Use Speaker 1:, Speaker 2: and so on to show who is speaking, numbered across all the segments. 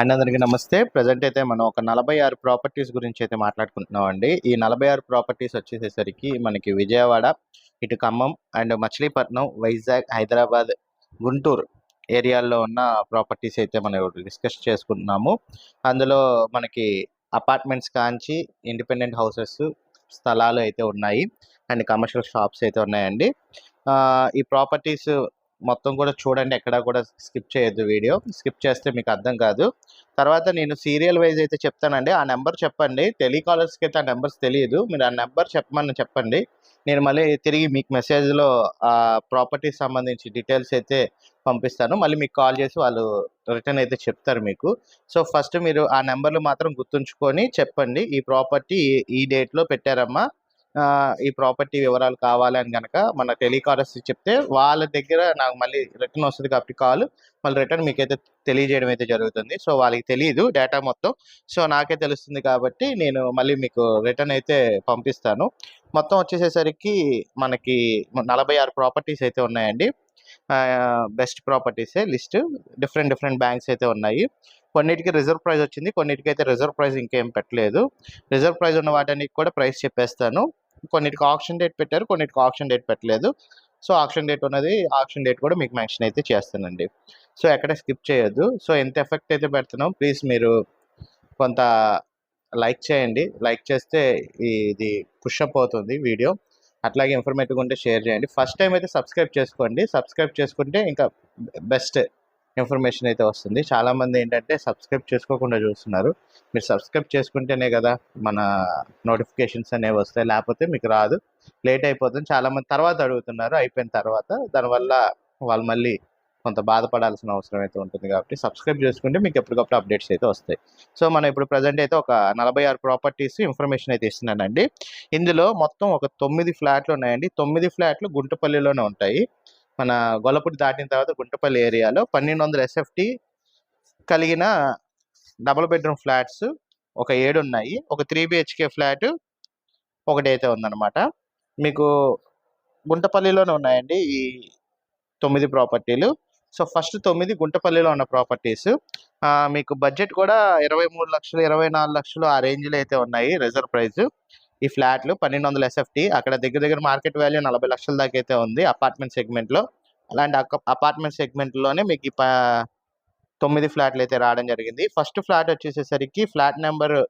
Speaker 1: And అందరికీ నమస్తే. Present అయితే మనం ఒక నలభై ఆరు ప్రాపర్టీస్ గురించి అయితే మాట్లాడుకుంటున్నాం అండి ఈ నలభై ఆరు ప్రాపర్టీస్ వచ్చేసేసరికి మనకి విజయవాడ ఇటు ఖమ్మం అండ్ మచిలీపట్నం వైజాగ్ హైదరాబాద్ గుంటూరు ఏరియాల్లో ఉన్న ప్రాపర్టీస్ అయితే మనం డిస్కస్ చేసుకుంటున్నాము. అందులో మనకి అపార్ట్మెంట్స్ కాంచి ఇండిపెండెంట్ హౌసెస్ స్థలాలు అయితే ఉన్నాయి. అండ్ కమర్షియల్ షాప్స్ అయితే ఉన్నాయండి. ఈ ప్రాపర్టీస్ మొత్తం కూడా చూడండి ఎక్కడా కూడా స్కిప్ చేయొద్దు వీడియో. స్కిప్ చేస్తే మీకు అర్థం కాదు. తర్వాత నేను సీరియల్ వైజ్ అయితే చెప్తానండి. ఆ నెంబర్ చెప్పండి. టెలికాలర్స్కి అయితే ఆ నెంబర్స్ తెలియదు. మీరు ఆ నెంబర్ చెప్పమని చెప్పండి. నేను మళ్ళీ తిరిగి మీకు మెసేజ్లో ఆ ప్రాపర్టీస్ సంబంధించి డీటెయిల్స్ అయితే పంపిస్తాను. మళ్ళీ మీకు కాల్ చేసి వాళ్ళు రిటర్న్ అయితే చెప్తారు మీకు. సో ఫస్ట్ మీరు ఆ నెంబర్లు మాత్రం గుర్తుంచుకొని చెప్పండి. ఈ ప్రాపర్టీ ఈ డేట్లో పెట్టారమ్మా. ఈ ప్రాపర్టీ వివరాలు కావాలి అని కనుక మన టెలికాలర్స్ చెప్తే వాళ్ళ దగ్గర నాకు మళ్ళీ రిటర్న్ వస్తుంది కాబట్టి కాల్. మళ్ళీ రిటర్న్ మీకైతే తెలియజేయడం అయితే జరుగుతుంది. సో వాళ్ళకి తెలియదు డేటా మొత్తం. సో నాకే తెలుస్తుంది కాబట్టి నేను మళ్ళీ మీకు రిటర్న్ అయితే పంపిస్తాను. మొత్తం వచ్చేసేసరికి మనకి నలభై ఆరు ప్రాపర్టీస్ అయితే ఉన్నాయండి. బెస్ట్ ప్రాపర్టీసే లిస్ట్. డిఫరెంట్ డిఫరెంట్ బ్యాంక్స్ అయితే ఉన్నాయి. కొన్నిటికి రిజర్వ్ ప్రైస్ వచ్చింది కొన్నిటికి అయితే రిజర్వ్ ప్రైస్ ఇంకేం పెట్టలేదు. రిజర్వ్ ప్రైస్ ఉన్న వాటిని కూడా ప్రైస్ చెప్పేస్తాను. కొన్నిటికి ఆప్షన్ డేట్ పెట్టారు కొన్నిటికి ఆప్షన్ డేట్ పెట్టలేదు. సో ఆప్షన్ డేట్ ఉన్నది ఆప్షన్ డేట్ కూడా మీకు మెన్షన్ అయితే చేస్తానండి. సో ఎక్కడ స్కిప్ చేయొద్దు. సో ఎంత ఎఫెక్ట్ అయితే పెడుతున్నాం ప్లీజ్ మీరు కొంత లైక్ చేయండి. లైక్ చేస్తే ఇది పుష్ అప్ అవుతుంది వీడియో. అట్లాగే ఇన్ఫర్మేటివ్ ఉంటే షేర్ చేయండి. ఫస్ట్ టైం అయితే సబ్స్క్రైబ్ చేసుకోండి. సబ్స్క్రైబ్ చేసుకుంటే ఇంకా బెస్ట్. ఇన్ఫర్మేషన్ అయితే వస్తుంది. చాలామంది ఏంటంటే సబ్స్క్రైబ్ చేసుకోకుండా చూస్తున్నారు. మీరు సబ్స్క్రైబ్ చేసుకుంటేనే కదా మన నోటిఫికేషన్స్ అనేవి వస్తాయి. లేకపోతే మీకు రాదు. లేట్ అయిపోతుంది. చాలామంది తర్వాత అడుగుతున్నారు. అయిపోయిన తర్వాత దానివల్ల వాళ్ళు మళ్ళీ కొంత బాధపడాల్సిన అవసరం అయితే ఉంటుంది కాబట్టి సబ్స్క్రైబ్ చేసుకుంటే మీకు ఎప్పటికప్పుడు అప్డేట్స్ అయితే వస్తాయి. సో మనం ఇప్పుడు ప్రజెంట్ అయితే ఒక నలభై ఆరు ప్రాపర్టీస్ ఇన్ఫర్మేషన్ అయితే ఇస్తున్నానండి. ఇందులో మొత్తం ఒక తొమ్మిది ఫ్లాట్లు ఉన్నాయండి. తొమ్మిది ఫ్లాట్లు గుంటపల్లిలోనే ఉంటాయి. మన గొల్లపూడి దాటిన తర్వాత గుంటపల్లి ఏరియాలో పన్నెండు వందల ఎస్ఎఫ్టీ కలిగిన డబుల్ బెడ్రూమ్ ఫ్లాట్స్ ఒక ఏడు ఉన్నాయి. ఒక త్రీ బిహెచ్కే ఫ్లాట్ ఒకటి అయితే ఉందన్నమాట. మీకు గుంటపల్లిలోనే ఉన్నాయండి ఈ తొమ్మిది ప్రాపర్టీలు. సో ఫస్ట్ తొమ్మిది గుంటపల్లిలో ఉన్న ప్రాపర్టీస్. మీకు బడ్జెట్ కూడా ఇరవై మూడు లక్షలు ఇరవై నాలుగు లక్షలు ఆ రేంజ్లో అయితే ఉన్నాయి రిజర్వ్ ప్రైస్. ఈ ఫ్లాట్లు పన్నెండు వందల ఎస్ఎఫ్టీ అక్కడ దగ్గర దగ్గర మార్కెట్ వాల్యూ నలభై లక్షల దాకా అయితే ఉంది అపార్ట్మెంట్ సెగ్మెంట్లో. అలాంటి అపార్ట్మెంట్ సెగ్మెంట్లోనే మీకు ఈ ప- తొమ్మిది ఫ్లాట్లు అయితే రావడం జరిగింది. ఫస్ట్ ఫ్లాట్ వచ్చేసేసరికి ఫ్లాట్ నెంబర్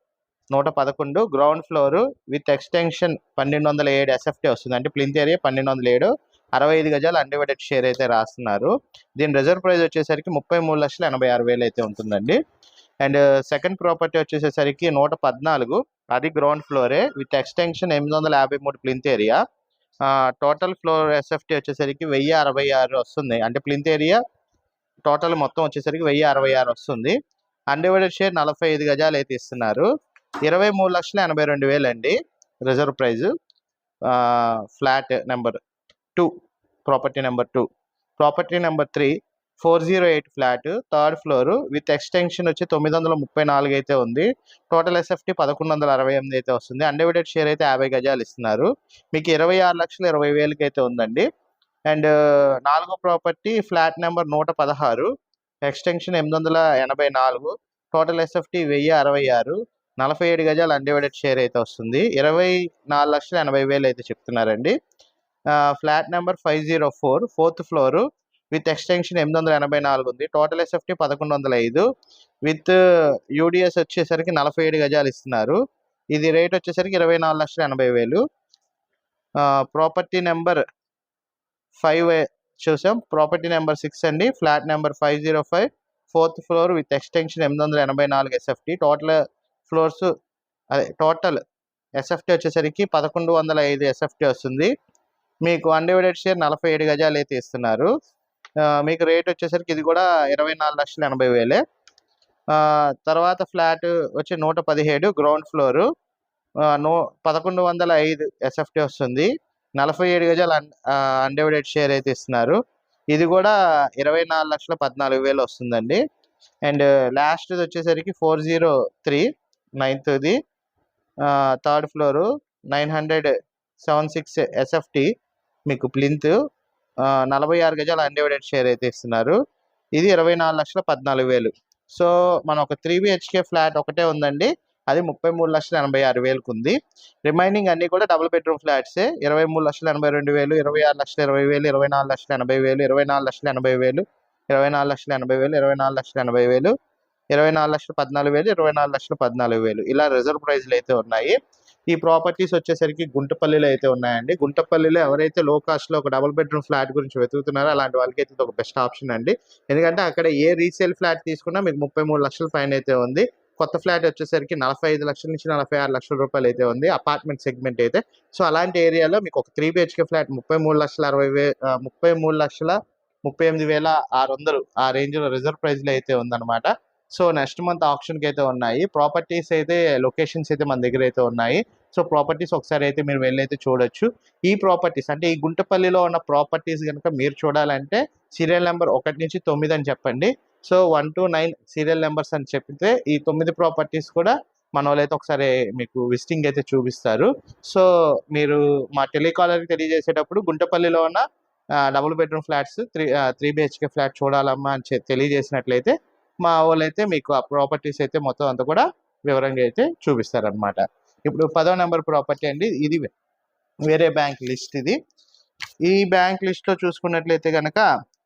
Speaker 1: నూట పదకొండు గ్రౌండ్ ఫ్లోర్ విత్ ఎక్స్టెన్షన్ పన్నెండు వందల ఏడు ఎస్ఎఫ్టీ వస్తుంది. అంటే ప్లింత్ ఏరియా పన్నెండు వందల ఏడు అరవై ఐదు గజాలు అన్డివైడెడ్ షేర్ అయితే రాస్తున్నారు. దీని రిజర్వ్ ప్రైస్ వచ్చేసరికి ముప్పై మూడు లక్షల ఎనభై ఆరు వేలు అయితే ఉంటుందండి. అండ్ సెకండ్ ప్రాపర్టీ వచ్చేసేసరికి నూట పద్నాలుగు. అది గ్రౌండ్ ఫ్లోరే. విత్ ఎక్స్టెన్షన్ ఎనిమిది వందల యాభై మూడు plinth area. Total floor SFT వచ్చేసరికి వెయ్యి అరవై ఆరు వస్తుంది. అంటే ప్లింత్ ఏరియా టోటల్ మొత్తం వచ్చేసరికి వెయ్యి అరవై ఆరు వస్తుంది. అన్డివైడెడ్ షేర్ నలభై ఐదు గజాలు అయితే ఇస్తున్నారు. ఇరవై మూడు లక్షల ఎనభై రెండు వేలు అండి reserve price. Flat number two property number two. Property number three four zero eight flat third floor with extension వచ్చి తొమ్మిది వందల ముప్పై నాలుగు అయితే ఉంది. టోటల్ ఎస్ఎఫ్టీ పదకొండు వందల అరవై ఎనిమిది అయితే వస్తుంది. అన్డివైడెడ్ షేర్ అయితే యాభై గజాలు ఇస్తున్నారు. మీకు ఇరవై ఆరు లక్షల ఇరవై వేలకి అయితే ఉందండి. అండ్ నాలుగో ప్రాపర్టీ ఫ్లాట్ నెంబర్ నూట పదహారు ఎక్స్టెన్షన్ ఎనిమిది వందల ఎనభై నాలుగు టోటల్ ఎస్ఎఫ్టీ వెయ్యి అరవై ఆరు నలభై ఏడు గజాలు అన్డివైడెడ్ షేర్ అయితే వస్తుంది. ఇరవై నాలుగు లక్షల ఎనభై వేలు అయితే చెప్తున్నారండి. Flat number five zero four fourth floor with extension ఎనిమిది వందల ఎనభై నాలుగు ఉంది. టోటల్ ఎస్ఎఫ్టీ పదకొండు వందల ఐదు. విత్ uh, యూడిఎస్ వచ్చేసరికి నలభై ఏడు గజాలు ఇస్తున్నారు. ఇది రేట్ వచ్చేసరికి ఇరవై నాలుగు లక్షల ఎనభై వేలు. ప్రాపర్టీ నెంబర్ ఫైవ్ చూసాం. ప్రాపర్టీ నెంబర్ సిక్స్ అండి. Flat number five zero five. Fourth floor with extension ఎనిమిది వందల ఎనభై నాలుగు ఎస్ఎఫ్టీ టోటల్ ఫ్లోర్స్ అదే టోటల్ ఎస్ఎఫ్టీ వచ్చేసరికి పదకొండు వందల ఐదు ఎస్ఎఫ్టీ వస్తుంది. మీకు అన్డివైడెడ్ షేర్ నలభై ఏడు గజాలు అయితే ఇస్తున్నారు. మీకు రేట్ వచ్చేసరికి ఇది కూడా ఇరవై నాలుగు లక్షల ఎనభై వేలే. తర్వాత ఫ్లాట్ వచ్చి నూట పదిహేడు గ్రౌండ్ ఫ్లోరు. నూ పదకొండు వందల ఐదు ఎస్ఎఫ్టీ వస్తుంది. నలభై ఏడు గజాలు అన్ అన్డివైడెడ్ షేర్ అయితే ఇస్తున్నారు. ఇది కూడా ఇరవై నాలుగు లక్షల పద్నాలుగు వేలు వస్తుందండి. అండ్ లాస్ట్ది వచ్చేసరికి four zero three నైన్త్ది third floor nine hundred seven six SFT మీకు ప్లింత్. నలభై ఆరు గజాల అన్డివైడెడ్ షేర్ అయితే ఇస్తున్నారు. ఇది ఇరవై నాలుగు లక్షల పద్నాలుగు వేలు. సో మన ఒక త్రీ బిహెచ్కే ఫ్లాట్ ఒకటే ఉందండి. అది ముప్పై మూడు లక్షల ఎనభై ఆరు వేలకు ఉంది రిమైనింగ్ అన్ని కూడా డబుల్ బెడ్రూమ్ ఫ్లాట్సే ఇరవై మూడు లక్షల ఎనభై రెండు వేలు ఇరవై ఆరు లక్షల ఇరవై వేలు ఇరవై నాలుగు లక్షల ఎనభై వేలు ఇరవై నాలుగు లక్షల ఎనభై వేలు ఇరవై నాలుగు లక్షల ఎనభై వేలు ఇరవై నాలుగు లక్షల ఎనభై వేలు ఇరవై నాలుగు లక్షల పద్నాలుగు వేలు ఇరవై నాలుగు లక్షల పద్నాలుగు వేలు. ఇలా రిజర్వ్ ప్రైజ్లు అయితే ఉన్నాయి. ఈ ప్రాపర్టీస్ వచ్చేసరికి గుంటపల్లిలో అయితే ఉన్నాయండి. గుంటపల్లిలో ఎవరైతే లో కాస్ట్లో ఒక డబుల్ బెడ్రూమ్ ఫ్లాట్ గురించి వెతుకుతున్నారో అలాంటి వాళ్ళకి అయితే ఒక బెస్ట్ ఆప్షన్ అండి. ఎందుకంటే అక్కడ ఏ రీసేల్ ఫ్లాట్ తీసుకున్నా మీకు ముప్పై మూడు లక్షల పైన అయితే ఉంది. కొత్త ఫ్లాట్ వచ్చేసరికి నలభై ఐదు లక్షల నుంచి నలభై ఆరు లక్షల రూపాయలు అయితే ఉంది అపార్ట్మెంట్ సెగ్మెంట్ అయితే. సో అలాంటి ఏరియాలో మీకు ఒక త్రీ బిహెచ్కే ఫ్లాట్ ముప్పై మూడు లక్షల అరవై వే ముప్పై మూడు లక్షల ముప్పై ఎనిమిది వేల ఆరు వందలు ఆ రేంజ్లో రిజర్వ్ ప్రైస్లో అయితే ఉందన్నమాట. సో నెక్స్ట్ మంత్ ఆప్షన్కి అయితే ఉన్నాయి. ప్రాపర్టీస్ అయితే లొకేషన్స్ అయితే మన దగ్గర అయితే ఉన్నాయి. సో ప్రాపర్టీస్ ఒకసారి అయితే మీరు వెళ్ళైతే చూడొచ్చు. ఈ ప్రాపర్టీస్ అంటే ఈ గుంటపల్లిలో ఉన్న ప్రాపర్టీస్ కనుక మీరు చూడాలంటే సీరియల్ నెంబర్ ఒకటి నుంచి తొమ్మిది అని చెప్పండి. So one two nine serial numbers అని చెప్పితే ఈ తొమ్మిది ప్రాపర్టీస్ కూడా మన వాళ్ళైతే ఒకసారి మీకు విజిటింగ్ అయితే చూపిస్తారు. సో మీరు మా టెలికాలర్కి తెలియజేసేటప్పుడు గుంటపల్లిలో ఉన్న double bedroom flats three three BHK flat చూడాలమ్మా అని తెలియజేసినట్లయితే మా వాళ్ళైతే మీకు ఆ ప్రాపర్టీస్ అయితే మొత్తం అంతా కూడా వివరంగా అయితే చూపిస్తారనమాట ఇప్పుడు పదో నెంబర్ ప్రాపర్టీ అండి ఇది వేరే బ్యాంక్ లిస్ట్ ఇది. ఈ బ్యాంక్ లిస్ట్లో చూసుకున్నట్లయితే కనుక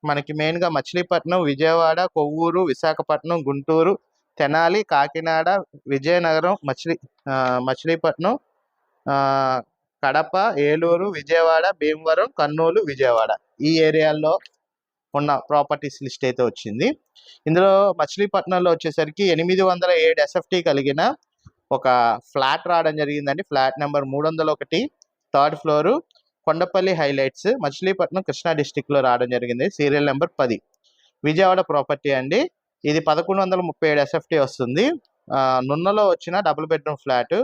Speaker 1: మనకి మెయిన్గా మచిలీపట్నం విజయవాడ కొవ్వూరు విశాఖపట్నం గుంటూరు తెనాలి కాకినాడ విజయనగరం మచిలీ మచిలీపట్నం కడప ఏలూరు విజయవాడ భీమవరం కర్నూలు విజయవాడ ఈ ఏరియాల్లో ఉన్న ప్రాపర్టీస్ లిస్ట్ అయితే వచ్చింది. ఇందులో మచిలీపట్నంలో వచ్చేసరికి ఎనిమిది వందల ఏడు ఎస్ఎఫ్టీ కలిగిన ఒక ఫ్లాట్ రావడం జరిగిందండి. ఫ్లాట్ నెంబర్ మూడు వందల ఒకటి third floor Kondapalli highlights Machilipatnam Krishna డిస్టిక్లో రావడం జరిగింది. సీరియల్ నెంబర్ పది. విజయవాడ ప్రాపర్టీ అండి. ఇది పదకొండు వందల ముప్పై ఏడు ఎస్ఎఫ్టీ వస్తుంది. నున్నలో వచ్చిన double bedroom flat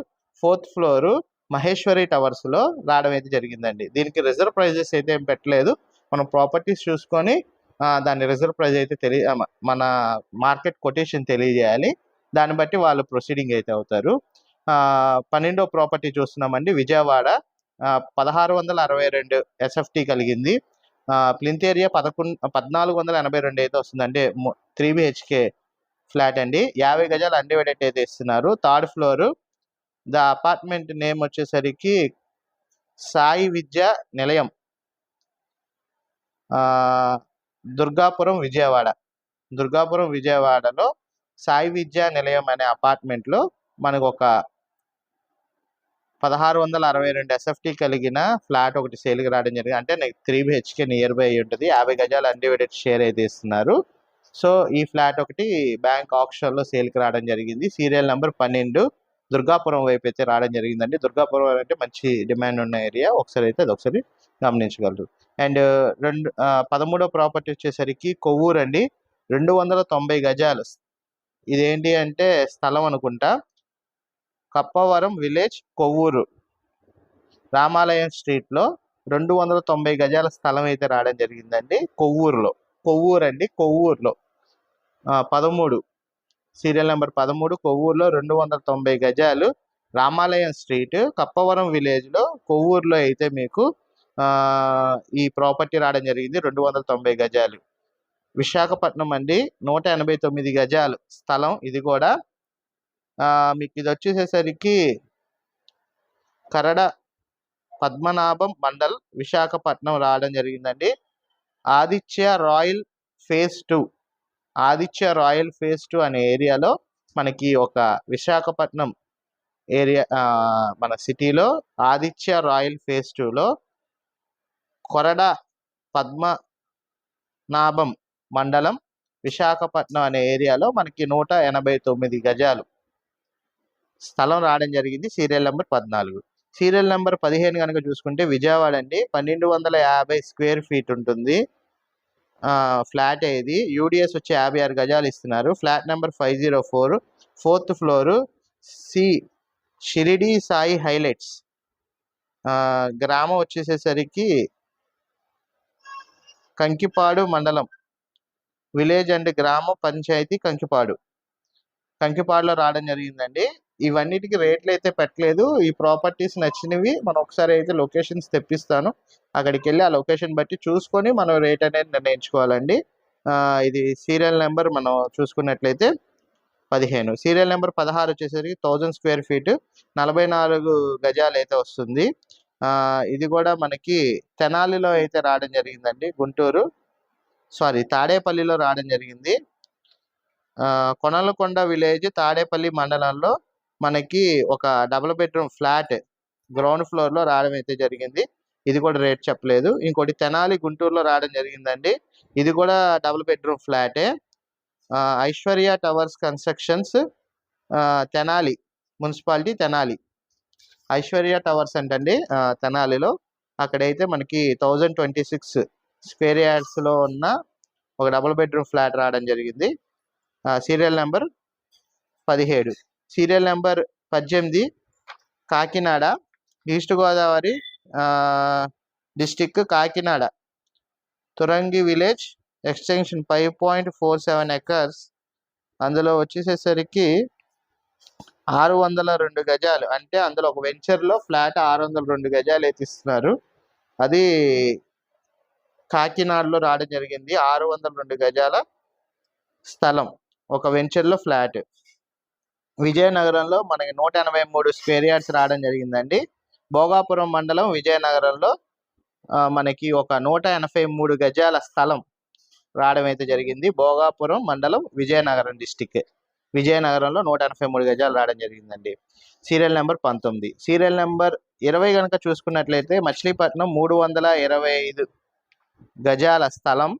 Speaker 1: fourth floor Maheshwari టవర్స్లో రావడం అయితే జరిగిందండి. దీనికి రిజర్వ్ ప్రైజెస్ అయితే ఏం పెట్టలేదు. మనం ప్రాపర్టీస్ చూసుకొని దాని రిజర్వ్ ప్రైజ్ అయితే తెలియ మన మార్కెట్ కొటేషన్ తెలియజేయాలి. దాన్ని బట్టి వాళ్ళు ప్రొసీడింగ్ అయితే అవుతారు. పన్నెండో ప్రాపర్టీ చూస్తున్నామండి. విజయవాడ. పదహారు వందల అరవై రెండు ఎస్ఎఫ్టీ కలిగింది. ప్లింత్ ఏరియా పదకొండు పద్నాలుగు వందల ఎనభై రెండు అయితే వస్తుంది అంటే త్రీ బిహెచ్కే ఫ్లాట్ అండి. యాభై గజాలు అన్డివైడెడ్ అయితే ఇస్తున్నారు. Third floor. The apartment name వచ్చేసరికి సాయి విద్య నిలయం. దుర్గాపురం విజయవాడ. దుర్గాపురం విజయవాడలో సాయి విద్యా నిలయం అనే అపార్ట్మెంట్లో మనకు ఒక పదహారు వందల అరవై రెండు ఎస్ఎఫ్టీ కలిగిన ఫ్లాట్ ఒకటి సేల్కి రావడం జరిగింది. అంటే నాకు త్రీ బిహెచ్కే నియర్ బై ఉంటుంది. యాభై గజాలు అన్డివైడెడ్ షేర్ అయితే ఇస్తున్నారు. సో ఈ ఫ్లాట్ ఒకటి బ్యాంక్ ఆప్షన్లో సేల్కి రావడం జరిగింది. సీరియల్ నెంబర్ పన్నెండు దుర్గాపురం వైపు అయితే రావడం జరిగిందండి. దుర్గాపురం అంటే మంచి డిమాండ్ ఉన్న ఏరియా. ఒకసారి అయితే అది ఒకసారి గమనించగలరు. అండ్ రెండు పదమూడో ప్రాపర్టీ వచ్చేసరికి కొవ్వూరు అండి. రెండు వందల తొంభై గజాలు. ఇదేంటి అంటే స్థలం అనుకుంటా. కప్పవరం విలేజ్ కొవ్వూరు. రామాలయం స్ట్రీట్లో రెండు వందల తొంభై గజాల స్థలం అయితే రావడం జరిగిందండి. కొవ్వూరులో. కొవ్వూరు అండి కొవ్వూరులో. పదమూడు. సీరియల్ నెంబర్ పదమూడు కొవ్వూరులో రెండు వందల తొంభై గజాలు రామాలయం స్ట్రీట్ కప్పవరం విలేజ్లో కొవ్వూరులో అయితే మీకు ఈ ప్రాపర్టీ రావడం జరిగింది రెండు వందల తొంభై గజాలు. విశాఖపట్నం అండి నూట ఎనభై తొమ్మిది గజాలు స్థలం ఇది కూడా. మీకు ఇది వచ్చేసేసరికి కరడ పద్మనాభం మండల్ విశాఖపట్నం రావడం జరిగిందండి. Aditya royal phase two Aditya royal phase two అనే ఏరియాలో మనకి ఒక విశాఖపట్నం ఏరియా మన సిటీలో ఆదిత్య రాయల్ ఫేస్ టూలో కొరడ పద్మనాభం మండలం విశాఖపట్నం అనే ఏరియాలో మనకి నూట ఎనభై తొమ్మిది గజాలు స్థలం రావడం జరిగింది సీరియల్ నెంబర్ పద్నాలుగు. సీరియల్ నెంబర్ పదిహేను కనుక చూసుకుంటే విజయవాడ అండి పన్నెండు వందల యాభై స్క్వేర్ ఫీట్ ఉంటుంది. ఫ్లాట్ ఇది యూడిఎస్ వచ్చి యాభై ఆరు గజాలు ఇస్తున్నారు. Flat number five zero four. Fourth floor C Shirdi Sai highlights. గ్రామం వచ్చేసేసరికి కంకిపాడు మండలం. విలేజ్ అండ్ గ్రామ పంచాయతీ కంకిపాడు. కంకిపాడులో రావడం జరిగిందండి. ఇవన్నిటికి రేట్లు అయితే పెట్టలేదు. ఈ ప్రాపర్టీస్ నచ్చినవి మనం ఒకసారి అయితే లొకేషన్స్ తెప్పిస్తాను. అక్కడికి వెళ్ళి ఆ లొకేషన్ బట్టి చూసుకొని మనం రేట్ అనేది నిర్ణయించుకోవాలండి. ఇది సీరియల్ నెంబర్ మనం చూసుకున్నట్లయితే పదిహేను. సీరియల్ నెంబర్ పదహారు వచ్చేసరికి థౌజండ్ స్క్వేర్ ఫీట్. నలభై నాలుగు గజాలు అయితే వస్తుంది. ఇది కూడా మనకి తెనాలిలో అయితే రావడం జరిగిందండి. గుంటూరు. సారీ తాడేపల్లిలో రావడం జరిగింది. కొనలకొండ విలేజ్ తాడేపల్లి మండలంలో మనకి ఒక డబుల్ బెడ్రూమ్ ఫ్లాట్ గ్రౌండ్ ఫ్లోర్లో రావడం అయితే జరిగింది. ఇది కూడా రేట్ చెప్పలేదు. ఇంకోటి తెనాలి గుంటూరులో రావడం జరిగిందండి. ఇది కూడా double bedroom ఫ్లాటే Aishwarya towers constructions Tenali municipality Tenali. Aishwarya towers అంటండి తెనాలిలో. అక్కడైతే మనకి థౌజండ్ ట్వంటీ సిక్స్ స్క్వేర్ యార్డ్స్లో ఉన్న ఒక డబుల్ బెడ్రూమ్ ఫ్లాట్ రావడం జరిగింది. సీరియల్ నెంబర్ పదిహేడు. సీరియల్ నెంబర్ పద్దెనిమిది Kakinada East Godavari district Kakinada. Turangi village extension five point four seven acres. అందులో వచ్చేసేసరికి ఆరు వందల రెండు గజాలు. అంటే అందులో ఒక వెంచర్లో ఫ్లాట్ ఆరు వందల రెండు గజాలు అయితే ఇస్తున్నారు. అది కాకినాడలో రావడం జరిగింది. ఆరు వందల రెండు గజాల స్థలం. ఒక వెంచర్లో ఫ్లాట్. విజయనగరంలో మనకి నూట ఎనభై మూడు స్క్వేర్ యార్డ్స్ రావడం జరిగిందండి. భోగాపురం మండలం విజయనగరంలో మనకి ఒక నూట ఎనభై మూడు గజాల స్థలం రావడం అయితే జరిగింది. భోగాపురం మండలం విజయనగరం డిస్టిక్ విజయనగరంలో నూట ఎనభై మూడు గజాలు రావడం జరిగిందండి. సీరియల్ నెంబర్ పంతొమ్మిది. సీరియల్ నెంబర్ ఇరవై కనుక చూసుకున్నట్లయితే మచిలీపట్నం మూడు వందల ఇరవై ఐదు గజాల స్థలం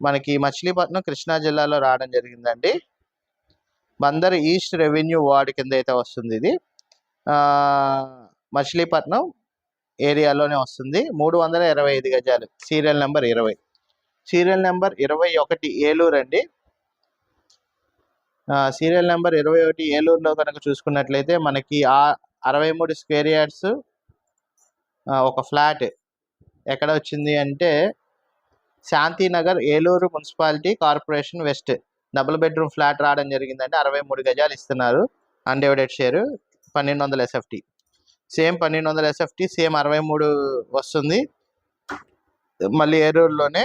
Speaker 1: మనకి మచిలీపట్నం కృష్ణా జిల్లాలో రావడం జరిగిందండి. బందర్ ఈస్ట్ రెవెన్యూ వార్డ్ కింద అయితే వస్తుంది ఇది. మచిలీపట్నం ఏరియాలోనే వస్తుంది. మూడు వందల ఇరవై ఐదు గజాలు. సీరియల్ నెంబర్ ఇరవై. సీరియల్ నెంబర్ ఇరవై ఒకటి ఏలూరు అండి. సీరియల్ నెంబర్ ఇరవై ఒకటి ఏలూరులో కనుక చూసుకున్నట్లయితే మనకి ఆ అరవై మూడు స్క్వేర్ యార్డ్స్ ఒక ఫ్లాట్ ఎక్కడ వచ్చింది అంటే Shantinagar Eluru municipality corporation west. Double bedroom flat రావడం జరిగిందంటే అరవై మూడు గజాలు ఇస్తున్నారు. అన్డివైడెడ్ షేర్ పన్నెండు వందల ఎస్ఎఫ్టీ. సేమ్ పన్నెండు వందల ఎస్ఎఫ్టీ సేమ్ అరవై మూడు వస్తుంది. మళ్ళీ ఏరూరులోనే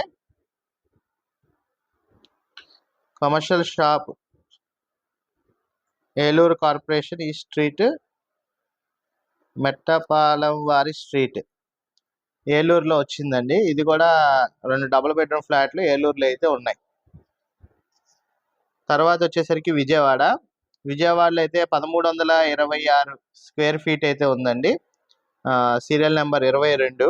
Speaker 1: కమర్షియల్ షాప్. ఏలూరు కార్పొరేషన్ ఈ స్ట్రీట్ మెట్టపాలెం వారి స్ట్రీట్. ఏలూరులో వచ్చిందండి. ఇది కూడా రెండు డబుల్ బెడ్రూమ్ ఫ్లాట్లు ఏలూరులో అయితే ఉన్నాయి. తర్వాత వచ్చేసరికి విజయవాడ. విజయవాడలో అయితే పదమూడు వందల ఇరవై ఆరు స్క్వేర్ ఫీట్ అయితే ఉందండి. సీరియల్ నెంబర్ ఇరవై రెండు.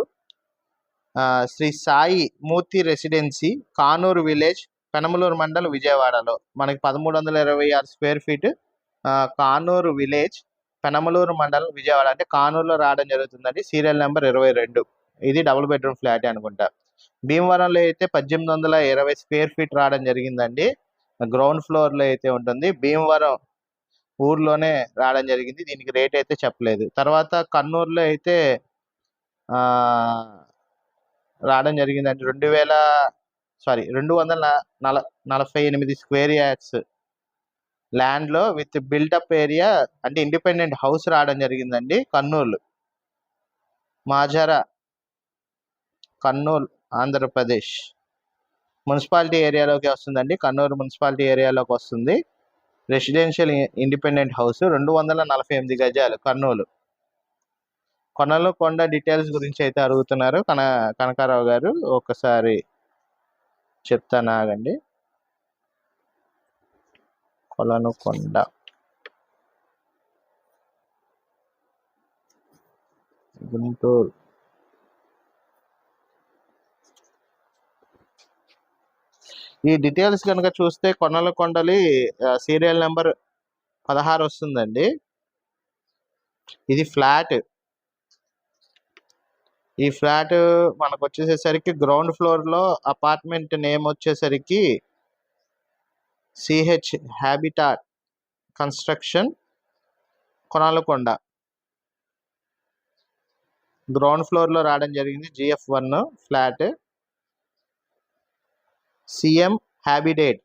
Speaker 1: ఆ, శ్రీ సాయి మూర్తి రెసిడెన్సీ కానూరు విలేజ్ పెనమలూరు మండలం విజయవాడలో. మనకి పదమూడు వందల ఇరవై ఆరు square feet Kanuru village Penamaluru మండలం విజయవాడ. అంటే కానూరులో రావడం జరుగుతుందండి. సీరియల్ నెంబర్ ఇరవై రెండు. ఇది డబుల్ బెడ్రూమ్ ఫ్లాట్ అనుకుంటా. భీమవరంలో అయితే పద్దెనిమిది వందల ఇరవై స్క్వేర్ ఫీట్ రావడం జరిగిందండి. గ్రౌండ్ ఫ్లోర్లో అయితే ఉంటుంది. భీమవరం ఊర్లోనే రావడం జరిగింది. దీనికి రేట్ అయితే చెప్పలేదు. తర్వాత కన్నూరులో అయితే ఆ రావడం జరిగిందండి. రెండు వేల సారీ రెండు వందల నల నలభై ఎనిమిది స్క్వేర్ యార్డ్స్ ల్యాండ్లో విత్ బిల్టప్ ఏరియా అంటే ఇండిపెండెంట్ హౌస్ రావడం జరిగిందండి కర్నూలు మాజరా కర్నూలు ఆంధ్రప్రదేశ్. మున్సిపాలిటీ ఏరియాలోకి వస్తుందండి. కన్నూరు మున్సిపాలిటీ ఏరియాలోకి వస్తుంది. రెసిడెన్షియల్ ఇండిపెండెంట్ హౌస్ రెండు వందల నలభై ఎనిమిది గజాలు కర్నూలు. కొనలు కొండ డీటెయిల్స్ గురించి అయితే అడుగుతున్నారు. కన కనకారావు గారు ఒకసారి చెప్తాను ఆగండి కొలను కొండ. గుంటూరు. ఈ డీటెయిల్స్ కనుక చూస్తే కొనల కొండలి సీరియల్ నెంబర్ పదహారు వస్తుందండి. ఇది ఫ్లాట్. ఈ ఫ్లాట్ మనకు వచ్చేసేసరికి గ్రౌండ్ ఫ్లోర్లో అపార్ట్మెంట్ నేమ్ వచ్చేసరికి CH habitat construction Konalakonda ground ఫ్లోర్లో రావడం జరిగింది జిఎఫ్ వన్ ఫ్లాట్. సిఎం కొండల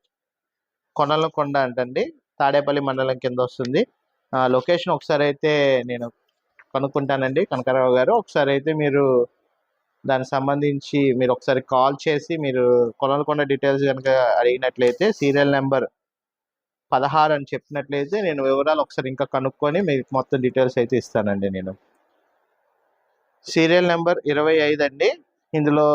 Speaker 1: కొనలకొండ అంటండి. తాడేపల్లి మండలం కింద వస్తుంది. లొకేషన్ ఒకసారి అయితే నేను కనుక్కుంటానండి. కనకరావు గారు ఒకసారి అయితే మీరు దానికి సంబంధించి మీరు ఒకసారి కాల్ చేసి మీరు కొనలకొండ డీటెయిల్స్ కనుక అడిగినట్లయితే సీరియల్ నెంబర్ పదహారు అని చెప్పినట్లయితే నేను వివరాలు ఒకసారి ఇంకా కనుక్కొని మీకు మొత్తం డీటెయిల్స్ అయితే ఇస్తానండి నేను. సీరియల్ నెంబర్ ఇరవై ఐదు అండి. ఇందులో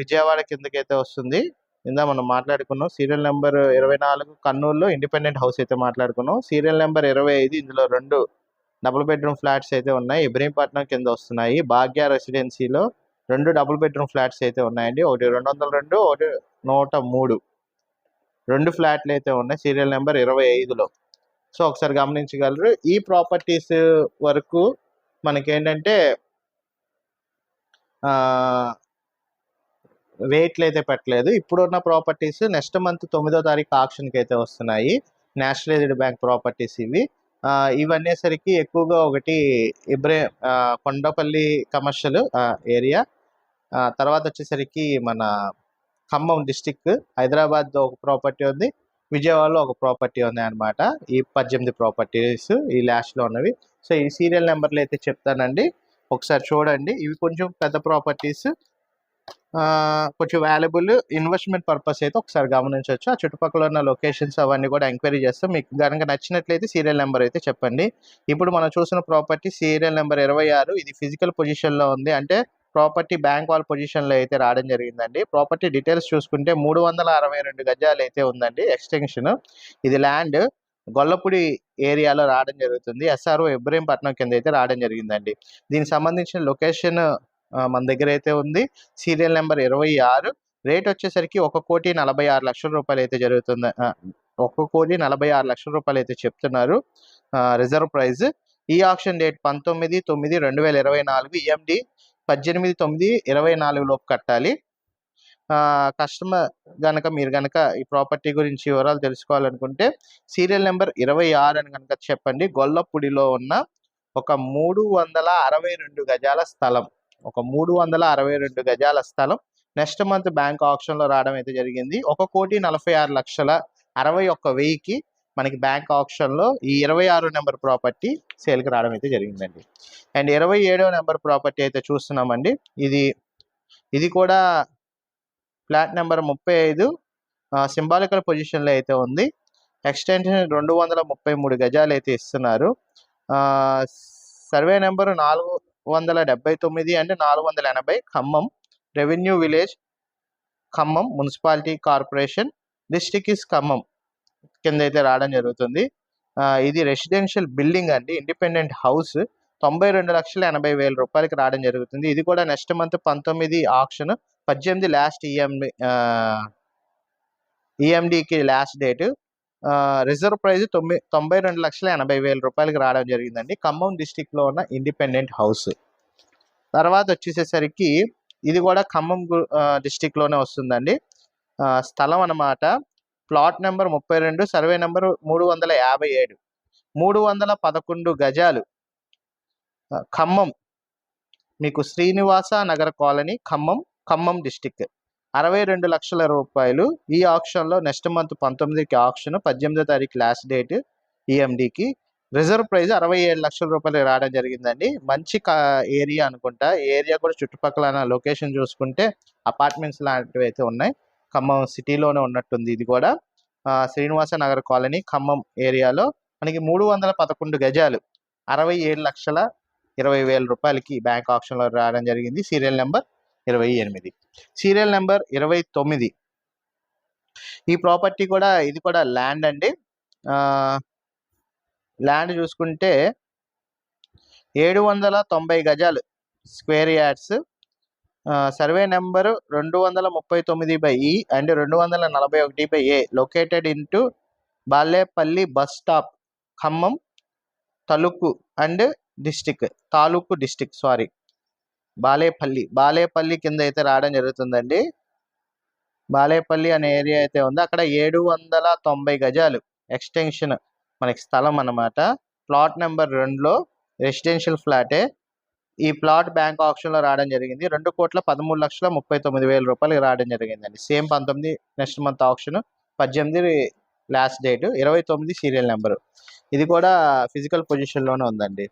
Speaker 1: విజయవాడ కిందకైతే వస్తుంది. ఇందా మనం మాట్లాడుకున్నాం. సీరియల్ నెంబర్ ఇరవై నాలుగు కర్నూలులో ఇండిపెండెంట్ హౌస్ అయితే మాట్లాడుకున్నాం. సీరియల్ నెంబర్ ఇరవై ఐదు ఇందులో రెండు డబుల్ బెడ్రూమ్ ఫ్లాట్స్ అయితే ఉన్నాయి. ఇబ్రహీంపట్నం కింద వస్తున్నాయి. భాగ్య రెసిడెన్సీలో రెండు డబుల్ బెడ్రూమ్ ఫ్లాట్స్ అయితే ఉన్నాయండి. ఒకటి రెండు వందల రెండు ఒకటి నూట మూడు. రెండు ఫ్లాట్లు అయితే ఉన్నాయి సీరియల్ నెంబర్ ఇరవై ఐదులో. సో ఒకసారి గమనించగలరు. ఈ ప్రాపర్టీస్ వరకు మనకేంటంటే వెయిట్లు అయితే పెట్టలేదు. ఇప్పుడున్న ప్రాపర్టీస్ నెక్స్ట్ మంత్ తొమ్మిదో తారీఖు ఆప్షన్కి అయితే వస్తున్నాయి. నేషనలైజ్డ్ బ్యాంక్ ప్రాపర్టీస్ ఇవి. ఆ, ఇవన్నేసరికి ఎక్కువగా ఒకటి ఇబ్రే కొండపల్లి కమర్షియల్ ఏరియా. తర్వాత వచ్చేసరికి మన ఖమ్మం డిస్టిక్ హైదరాబాద్ ఒక ప్రాపర్టీ ఉంది. విజయవాడలో ఒక ప్రాపర్టీ ఉంది అనమాట ఈ పద్దెనిమిది ప్రాపర్టీస్ ఈ లాస్ట్లో ఉన్నవి. సో ఈ సీరియల్ నెంబర్లు అయితే చెప్తానండి. ఒకసారి చూడండి. ఇవి కొంచెం పెద్ద ప్రాపర్టీస్. కొంచెం వాల్యుబుల్ ఇన్వెస్ట్మెంట్ పర్పస్ అయితే ఒకసారి గమనించవచ్చు. ఆ చుట్టుపక్కల ఉన్న లొకేషన్స్ అవన్నీ కూడా ఎంక్వైరీ చేస్తాం మీకు కనుక నచ్చినట్లయితే సీరియల్ నెంబర్ అయితే చెప్పండి. ఇప్పుడు మనం చూసిన ప్రాపర్టీ సీరియల్ నెంబర్ ఇరవై ఆరు ఇది ఫిజికల్ పొజిషన్లో ఉంది. అంటే ప్రాపర్టీ బ్యాంక్ వాళ్ళ పొజిషన్లో అయితే రావడం జరిగిందండి. ప్రాపర్టీ డీటెయిల్స్ చూసుకుంటే మూడు వందల అరవై రెండు గజాలు అయితే ఉందండి ఎక్స్టెన్షన్ ఇది ల్యాండ్ గొల్లపూడి ఏరియాలో రావడం జరుగుతుంది. ఎస్ఆర్ఓ ఇబ్రహీంపట్నం కింద అయితే రావడం జరిగిందండి. దీనికి సంబంధించిన లొకేషన్ మన దగ్గర అయితే ఉంది. సీరియల్ నెంబర్ ఇరవై ఆరు. రేట్ వచ్చేసరికి ఒక కోటి నలభై ఆరు లక్షల రూపాయలు అయితే జరుగుతుంది. ఒక కోటి నలభై ఆరు లక్షల రూపాయలు అయితే చెప్తున్నారు. రిజర్వ్ ప్రైజ్ ఈ ఆప్షన్ డేట్ పంతొమ్మిది తొమ్మిది రెండు వేల ఇరవై నాలుగు ఈఎండి పద్దెనిమిది తొమ్మిది ఇరవై నాలుగు లోపు కట్టాలి. కస్టమర్ కనుక మీరు కనుక ఈ ప్రాపర్టీ గురించి వివరాలు తెలుసుకోవాలనుకుంటే సీరియల్ నెంబర్ ఇరవై ఆరు అని కనుక చెప్పండి. గొల్లపూడిలో ఉన్న ఒక మూడు వందల అరవై రెండు గజాల స్థలం. ఒక మూడు వందల అరవై రెండు గజాల స్థలం. నెక్స్ట్ మంత్ బ్యాంక్ ఆప్షన్లో రావడం అయితే జరిగింది. ఒక కోటి నలభై ఆరు లక్షల అరవై ఒక్క వెయ్యికి మనకి బ్యాంక్ ఆప్షన్లో ఈ ఇరవై ఆరు నెంబర్ ప్రాపర్టీ సేల్కి రావడం అయితే జరిగిందండి. అండ్ ఇరవై ఏడో నెంబర్ ప్రాపర్టీ అయితే చూస్తున్నామండి. ఇది ఇది కూడా ఫ్లాట్ నెంబర్ ముప్పై ఐదు సింబాలికల్ పొజిషన్లో అయితే ఉంది. ఎక్స్టెన్షన్ రెండు వందల ముప్పై మూడు గజాలు అయితే ఇస్తున్నారు. సర్వే నెంబరు నాలుగు వందల డెబ్బై తొమ్మిది అంటే నాలుగు వందల ఎనభై Khammam revenue village Khammam municipality corporation district is Khammam కింద అయితే రావడం జరుగుతుంది. ఇది రెసిడెన్షియల్ బిల్డింగ్ అండి. ఇండిపెండెంట్ హౌస్ తొంభై రెండు లక్షల ఎనభై వేల రూపాయలకి రావడం జరుగుతుంది. ఇది కూడా నెక్స్ట్ మంత్ పంతొమ్మిది ఆప్షన్ పద్దెనిమిది లాస్ట్ ఈఎండి ఈఎండికి లాస్ట్ డేట్. రిజర్వ్ ప్రైజ్ తొమ్మిది తొంభై రెండు లక్షల ఎనభై వేల రూపాయలకి రావడం జరిగిందండి. ఖమ్మం డిస్టిక్లో ఉన్న ఇండిపెండెంట్ హౌస్. తర్వాత వచ్చేసేసరికి ఇది కూడా ఖమ్మం డిస్టిక్లోనే వస్తుందండి. స్థలం అన్నమాట. ప్లాట్ నెంబర్ ముప్పై రెండు సర్వే నెంబర్ మూడు వందల యాభై ఏడు. మూడు వందల పదకొండు గజాలు. ఖమ్మం. మీకు శ్రీనివాస నగర కాలనీ ఖమ్మం ఖమ్మం డిస్టిక్ అరవై రెండు లక్షల రూపాయలు ఈ ఆప్షన్లో నెక్స్ట్ మంత్ పంతొమ్మిదికి ఆప్షన్ పద్దెనిమిదో తారీఖు లాస్ట్ డేట్ ఈఎండికి. రిజర్వ్ ప్రైస్ అరవై ఏడు లక్షల రూపాయలు రావడం జరిగిందండి. మంచి ఏరియా అనుకుంటా. ఏరియా కూడా చుట్టుపక్కల లొకేషన్ చూసుకుంటే అపార్ట్మెంట్స్ లాంటివి అయితే ఉన్నాయి. ఖమ్మం సిటీలోనే ఉన్నట్టుంది ఇది కూడా. శ్రీనివాస నగర్ కాలనీ ఖమ్మం ఏరియాలో మనకి మూడు వందల పదకొండు గజాలు అరవై ఏడు లక్షల ఇరవై వేల రూపాయలకి బ్యాంక్ ఆప్షన్లో రావడం జరిగింది. సీరియల్ నెంబర్ ఇరవై ఎనిమిది. సీరియల్ నెంబర్ ఇరవై తొమ్మిది. ఈ ప్రాపర్టీ కూడా ఇది కూడా ల్యాండ్ అండి. ల్యాండ్ చూసుకుంటే ఏడు వందల తొంభై గజాలు స్క్వేర్ యార్డ్స్. సర్వే నెంబర్ రెండు వందల ముప్పై తొమ్మిది బై ఈ అండ్ రెండు వందల నలభై ఒకటి by A. Located into Balepalli bus stop Khammam taluk and district taluka district sorry. Balepalli Balepalli కింద అయితే రావడం జరుగుతుందండి. బాలేపల్లి అనే ఏరియా అయితే ఉంది. అక్కడ ఏడు వందల తొంభై గజాలు ఎక్స్టెన్షన్ మనకి స్థలం అన్నమాట. ప్లాట్ నెంబర్ రెండులో రెసిడెన్షియల్ ఫ్లాటే. ఈ ప్లాట్ బ్యాంక్ ఆప్షన్లో రావడం జరిగింది. రెండు కోట్ల పదమూడు లక్షల ముప్పై తొమ్మిది వేల రూపాయలు రావడం జరిగిందండి. సేమ్ పంతొమ్మిది నెక్స్ట్ మంత్ ఆప్షన్. పద్దెనిమిది లాస్ట్ డేట్. ఇరవై తొమ్మిది సీరియల్ నెంబరు. ఇది కూడా ఫిజికల్ పొజిషన్లోనే ఉందండి.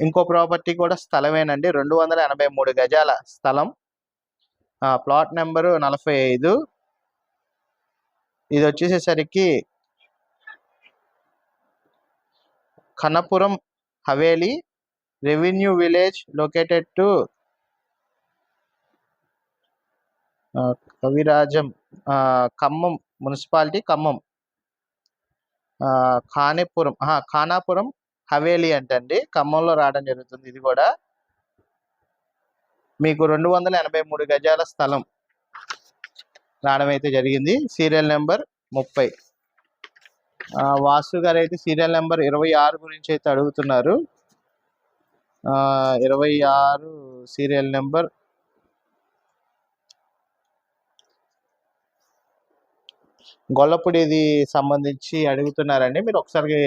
Speaker 1: ఇంకో ప్రాపర్టీ కూడా స్థలమేనండి. రెండు వందల ఎనభై మూడు గజాల స్థలం. ప్లాట్ నెంబరు నలభై ఐదు. ఇది వచ్చేసేసరికి Kanapuram Haveli revenue village located to Kavirajam Khammam municipality Khammam. ఆ, ఖానేపురం ఖానాపురం హవేలీ అంటండి. ఖమ్మంలో రావడం జరుగుతుంది. ఇది కూడా మీకు రెండు వందల ఎనభై మూడు గజాల స్థలం రావడం అయితే జరిగింది. సీరియల్ నెంబర్ ముప్పై. వాసు గారు అయితే సీరియల్ నెంబర్ ఇరవై ఆరు గురించి అయితే అడుగుతున్నారు. ఇరవై ఆరు సీరియల్ నెంబర్ గొల్లపూడిది సంబంధించి అడుగుతున్నారండి. మీరు ఒకసారి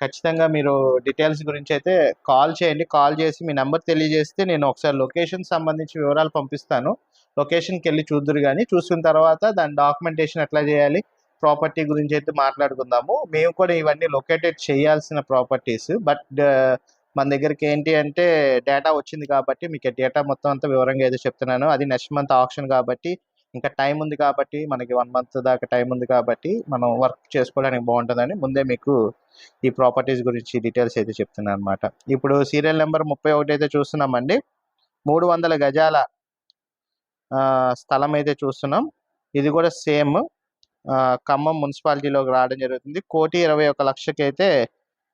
Speaker 1: ఖచ్చితంగా మీరు డీటెయిల్స్ గురించి అయితే కాల్ చేయండి. కాల్ చేసి మీ నెంబర్ తెలియజేస్తే నేను ఒకసారి లొకేషన్ సంబంధించి వివరాలు పంపిస్తాను. లొకేషన్కి వెళ్ళి చూద్దురు కానీ చూసిన తర్వాత దాని డాక్యుమెంటేషన్ ఎట్లా చేయాలి ప్రాపర్టీ గురించి అయితే మాట్లాడుకుందాము. మేము కూడా ఇవన్నీ లొకేటెడ్ చేయాల్సిన ప్రాపర్టీస్ బట్ మన దగ్గరికి ఏంటి అంటే డేటా వచ్చింది కాబట్టి మీకు డేటా మొత్తం అంతా వివరంగా ఏదో చెప్తున్నాను. అది నెక్స్ట్ మంత్ ఆప్షన్ కాబట్టి ఇంకా టైం ఉంది కాబట్టి మనకి వన్ మంత్ దాకా టైం ఉంది కాబట్టి మనం వర్క్ చేసుకోవడానికి బాగుంటుందని ముందే మీకు ఈ ప్రాపర్టీస్ గురించి డీటెయిల్స్ అయితే చెప్తున్నాను అనమాట ఇప్పుడు సీరియల్ నెంబర్ ముప్పై ఒకటి అయితే చూస్తున్నామండి. మూడు వందల గజాల స్థలం అయితే చూస్తున్నాం. ఇది కూడా సేమ్ ఖమ్మం మున్సిపాలిటీలోకి రావడం జరుగుతుంది. కోటి ఇరవై ఒక లక్షకి అయితే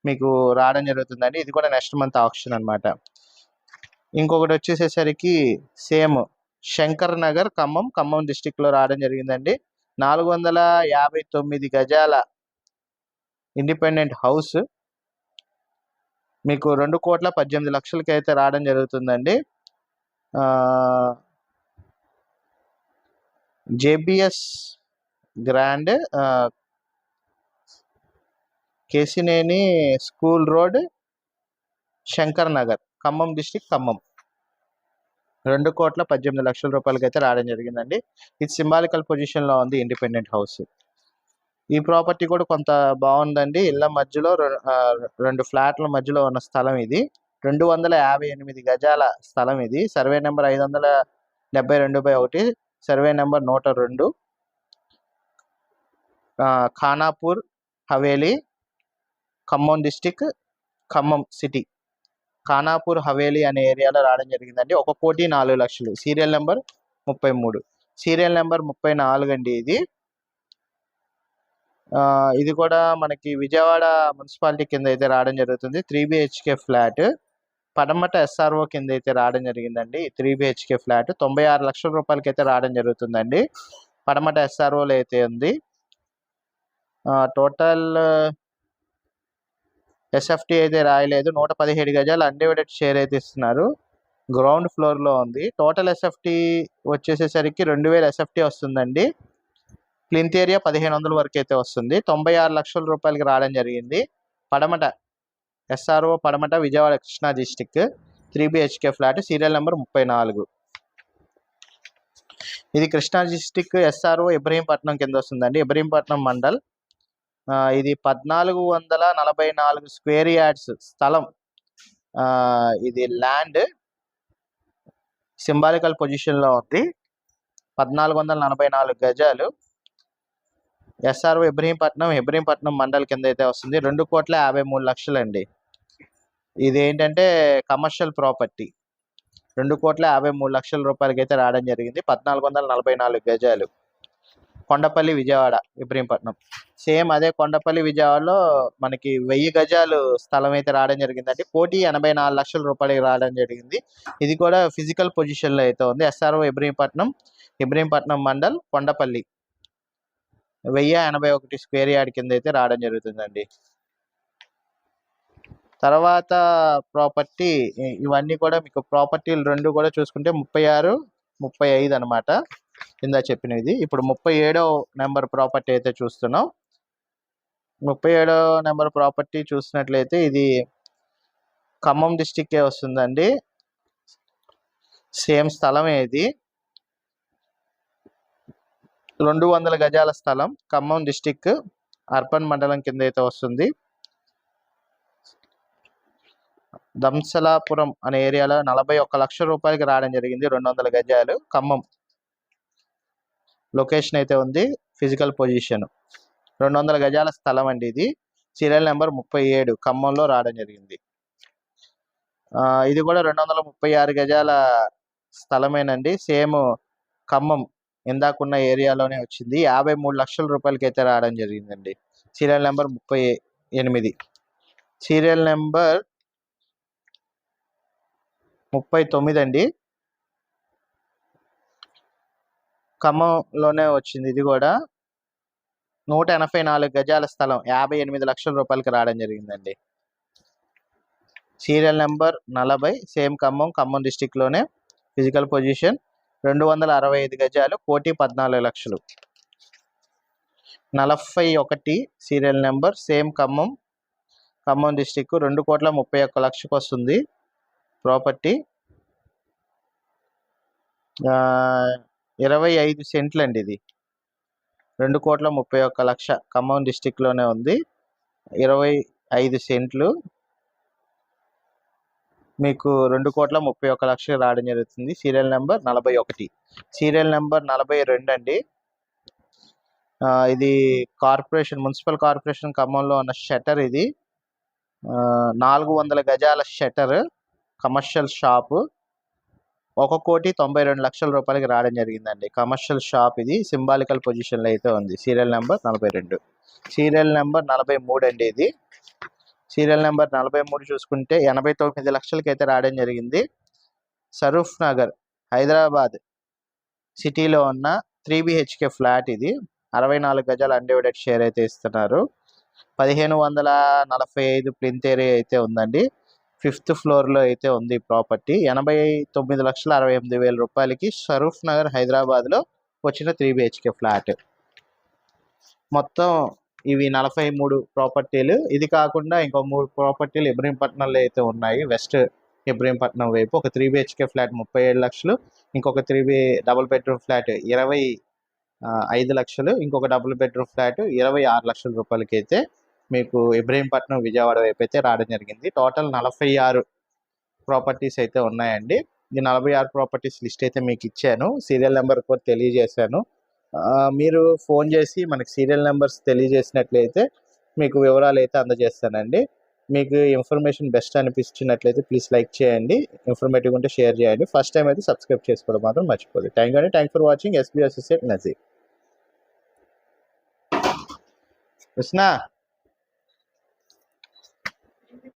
Speaker 1: మీకు రావడం జరుగుతుందండి. ఇది కూడా నెక్స్ట్ మంత్ ఆప్షన్ అనమాట ఇంకొకటి వచ్చేసేసరికి సేమ్ శంకర్ నగర్ ఖమ్మం ఖమ్మం డిస్టిక్లో లో రావడం జరిగిందండి. నాలుగు వందల యాభై తొమ్మిది గజాల ఇండిపెండెంట్ హౌస్ మీకు రెండు కోట్ల పద్దెనిమిది లక్షలకి అయితే రావడం జరుగుతుందండి. JBS grand Kesineni school road Shankar Nagar Khammam district Khammam. రెండు కోట్ల పద్దెనిమిది లక్షల రూపాయలకి అయితే రావడం జరిగిందండి. ఇది సింబాలికల్ పొజిషన్లో ఉంది ఇండిపెండెంట్ హౌస్. ఈ ప్రాపర్టీ కూడా కొంత బాగుందండి. ఇళ్ళ మధ్యలో రెండు ఫ్లాట్ల మధ్యలో ఉన్న స్థలం ఇది. రెండు వందల యాభై ఎనిమిది గజాల స్థలం ఇది. సర్వే నెంబర్ ఐదు వందల డెబ్బై రెండు బై ఒకటి. సర్వే నెంబర్ నూట రెండు. Khanapur Haveli Khammam district Khammam city. Khanapur Haveli అనే ఏరియాలో రావడం జరిగిందండి. ఒక కోటి నాలుగు లక్షలు. సీరియల్ నెంబర్ ముప్పై మూడు సీరియల్ నెంబర్ ముప్పై నాలుగు అండి ఇది. ఇది కూడా మనకి విజయవాడ మున్సిపాలిటీ కింద అయితే రావడం జరుగుతుంది. Three BHK flat. Padamata SRO కింద అయితే రావడం జరిగిందండి. Three BHK flat. తొంభై ఆరు లక్షల రూపాయలకి అయితే రావడం జరుగుతుందండి. పడమట ఎస్ఆర్ఓలో అయితే ఉంది. టోటల్ ఎస్ఎఫ్టీ అయితే రాయలేదు. నూట పదిహేడు గజాలు అన్డివైడెడ్ షేర్ అయితే ఇస్తున్నారు. గ్రౌండ్ ఫ్లోర్లో ఉంది. టోటల్ ఎస్ఎఫ్టీ వచ్చేసేసరికి రెండు వేల ఎస్ఎఫ్టీ వస్తుందండి. క్లింత్ ఏరియా పదిహేను వందల వరకు అయితే వస్తుంది. తొంభై ఆరు లక్షల రూపాయలకి రావడం జరిగింది. Padamata SRO Padamata Vijayawada Krishna district three BHK flat serial number ముప్పై నాలుగు. ఇది కృష్ణా డిస్టిక్ ఎస్ఆర్ఓ ఇబ్రహీంపట్నం కింద వస్తుందండి. ఇబ్రహీంపట్నం మండల్ ఇది పద్నాలుగు వందల నలభై నాలుగు స్క్వేర్ యార్డ్స్ స్థలం. ఇది ల్యాండ్ సింబాలికల్ పొజిషన్లో ఉంది. పద్నాలుగు వందల నలభై నాలుగు గజాలు. ఎస్ఆర్ఓ ఇబ్రహీంపట్నం ఇబ్రహీంపట్నం మండల్ కింద అయితే వస్తుంది. రెండు కోట్ల యాభై మూడు లక్షలు అండి ఇది ఏంటంటే కమర్షియల్ ప్రాపర్టీ. రెండు కోట్ల యాభై మూడు లక్షల రూపాయలకి అయితే రావడం జరిగింది. పద్నాలుగు వందల నలభై నాలుగు గజాలు. కొండపల్లి విజయవాడ ఇబ్రహీంపట్నం సేమ్ అదే కొండపల్లి విజయవాడలో మనకి వెయ్యి గజాలు స్థలం అయితే రావడం జరిగిందండి. కోటి ఎనభై నాలుగు లక్షల రూపాయలకి రావడం జరిగింది. ఇది కూడా ఫిజికల్ పొజిషన్లో అయితే ఉంది. ఎస్ఆర్ఓ ఇబ్రహీంపట్నం ఇబ్రహీంపట్నం మండల్ కొండపల్లి. వెయ్యి ఎనభై ఒకటి స్క్వేర్ యార్డ్ కింద అయితే రావడం జరుగుతుందండి. తర్వాత ప్రాపర్టీ ఇవన్నీ కూడా మీకు ప్రాపర్టీలు రెండు కూడా చూసుకుంటే ముప్పై ఆరు ముప్పై ఐదు అనమాట కింద చెప్పినది. ఇప్పుడు ముప్పై ఏడో నెంబర్ ప్రాపర్టీ అయితే చూస్తున్నాం. ముప్పై ఏడో నెంబర్ ప్రాపర్టీ చూసినట్లయితే ఇది ఖమ్మం డిస్టిక్కే వస్తుందండి. సేమ్ స్థలమే ఇది. రెండు వందల గజాల స్థలం ఖమ్మం డిస్టిక్ అర్బన్ మండలం కింద అయితే వస్తుంది. దంసలాపురం అనే ఏరియాలో నలభై ఒక్క లక్ష రూపాయలకి రావడం జరిగింది రెండు వందల గజాలు ఖమ్మం. లొకేషన్ అయితే ఉంది. ఫిజికల్ పొజిషన్ రెండు వందల గజాల స్థలం అండి ఇది. సీరియల్ నెంబర్ ముప్పై ఏడు ఖమ్మంలో రావడం జరిగింది. ఇది కూడా రెండు వందల ముప్పై ఆరు గజాల స్థలమేనండి. సేమ్ ఖమ్మం ఇందాకున్న ఏరియాలోనే వచ్చింది. యాభై మూడు లక్షల రూపాయలకి అయితే రావడం జరిగిందండి. సీరియల్ నెంబర్ ముప్పై ఎనిమిది. సీరియల్ నెంబర్ ముప్పై తొమ్మిది అండి. ఖమ్మంలోనే వచ్చింది ఇది కూడా. నూట ఎనభై నాలుగు గజాల స్థలం యాభై ఎనిమిది లక్షల రూపాయలకి రావడం జరిగిందండి. సీరియల్ నెంబర్ నలభై సేమ్ ఖమ్మం ఖమ్మం డిస్టిక్లోనే. ఫిజికల్ పొజిషన్ రెండు వందల అరవై ఐదు గజాలు కోటి పద్నాలుగు లక్షలు. నలభై ఒకటి serial number same Khammam Khammam district రెండు కోట్ల ముప్పై ఒక్క లక్షకు వస్తుంది ప్రాపర్టీ. ఇరవై ఐదు సెంట్లు అండి ఇది. రెండు కోట్ల ముప్పై ఒక్క లక్ష ఖమ్మం డిస్టిక్లోనే ఉంది. ఇరవై ఐదు సెంట్లు. మీకు రెండు కోట్ల ముప్పై ఒక్క లక్షలు రావడం జరుగుతుంది. సీరియల్ నెంబర్ నలభై ఒకటి. సీరియల్ నెంబర్ నలభై రెండు అండి. ఇది కార్పొరేషన్ మున్సిపల్ కార్పొరేషన్ ఖమ్మంలో ఉన్న షటర్ ఇది. నాలుగు వందల గజాల షటర్ కమర్షియల్ షాపు. ఒక కోటి తొంభై రెండు లక్షల రూపాయలకి రావడం జరిగిందండి. కమర్షియల్ షాప్ ఇది. సింబాలికల్ పొజిషన్లో అయితే ఉంది. సీరియల్ నెంబర్ నలభై రెండు. సీరియల్ నెంబర్ నలభై మూడు అండి ఇది. సీరియల్ నెంబర్ నలభై మూడు చూసుకుంటే ఎనభై తొమ్మిది లక్షలకి అయితే రావడం జరిగింది. సరూఫ్ నగర్ హైదరాబాద్ సిటీలో ఉన్న త్రీ బిహెచ్కే ఫ్లాట్ ఇది. అరవై నాలుగు గజాల అన్డివైడెడ్ షేర్ అయితే ఇస్తున్నారు. పదిహేను వందల నలభై ఐదు ప్లింత్ ఏరియా అయితే ఉందండి. ఫిఫ్త్ ఫ్లోర్లో అయితే ఉంది ప్రాపర్టీ. ఎనభై తొమ్మిది లక్షల అరవై ఎనిమిది వేల రూపాయలకి షరూఫ్ నగర్ హైదరాబాద్లో వచ్చిన త్రీ బిహెచ్కే ఫ్లాట్. మొత్తం ఇవి నలభై మూడు ప్రాపర్టీలు. ఇది కాకుండా ఇంకో మూడు ప్రాపర్టీలు ఇబ్రహీంపట్నంలో అయితే ఉన్నాయి. వెస్ట్ ఇబ్రహీంపట్నం వైపు ఒక త్రీ బిహెచ్కే ఫ్లాట్ ముప్పై ఏడు లక్షలు. ఇంకొక three B double bedroom flat ఇరవై ఐదు లక్షలు. ఇంకొక డబుల్ బెడ్రూమ్ ఫ్లాట్ ఇరవై ఆరు లక్షల రూపాయలకి అయితే మీకు ఇబ్రహీంపట్నం విజయవాడ వైపు అయితే రావడం జరిగింది. టోటల్ నలభై ఆరు ప్రాపర్టీస్ అయితే ఉన్నాయండి. ఈ నలభై ఆరు ప్రాపర్టీస్ లిస్ట్ అయితే మీకు ఇచ్చాను. సీరియల్ నెంబర్ కూడా తెలియజేశాను. మీరు ఫోన్ చేసి మనకి సీరియల్ నెంబర్స్ తెలియజేసినట్లయితే మీకు వివరాలు అయితే అందజేస్తానండి. మీకు ఇన్ఫర్మేషన్ బెస్ట్ అనిపించినట్లయితే ప్లీజ్ లైక్ చేయండి. ఇన్ఫర్మేటివ్ ఉంటే షేర్ చేయండి. ఫస్ట్ టైం అయితే సబ్స్క్రైబ్ చేసుకోవడం మాత్రం మర్చిపోదు. థ్యాంక్ యూ అండి. Thank for watching SB associate Nazeer Krishna.